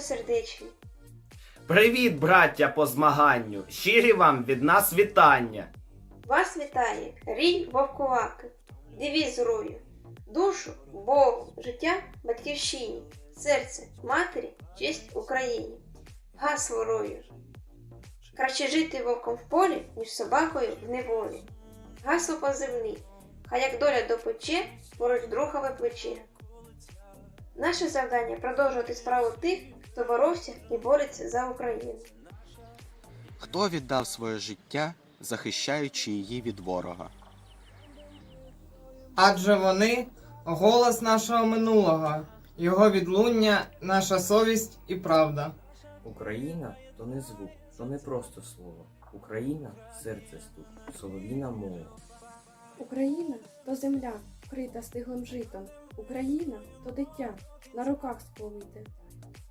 сердечні. Привіт, браття, по змаганню! Щирі вам від нас вітання! Вас вітає рій вовкулаки, девіз рою, душу Богу, життя батьківщині, серце матері, честь Україні, гасло рою. Краще жити вовком в полі, ніж собакою в неволі. Гасло позивний, хай як доля допече, поруч другове плече. Наше завдання продовжувати справу тих, хто боровся і бореться за Україну. Хто віддав своє життя, захищаючи її від ворога? Адже вони голос нашого минулого, його відлуння, наша совість і правда. Україна то не звук, то не просто слово. Україна серце стук, солов'їна мова. Україна то земля, вкрита стиглим житом. Україна то дитя, на руках сповите.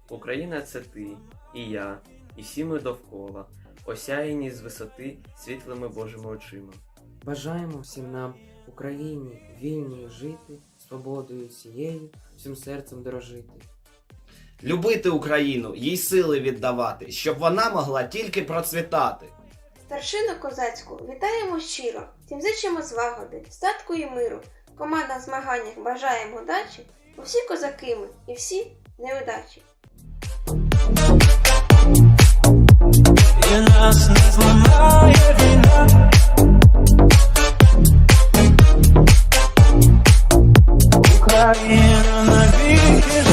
Україна це ти, і я, і всі ми довкола, осяяні з висоти світлими Божими очима. Бажаємо всім нам, Україні, вільною жити, свободою всією, всім серцем дорожити. Любити Україну, їй сили віддавати, щоб вона могла тільки процвітати. Старшину козацьку вітаємо щиро, всім зичимо злагоди, статку і миру. Команда в змаганнях бажаємо удачі, бо всі козаки ми і всі неудачі. І нас не. Україна навіки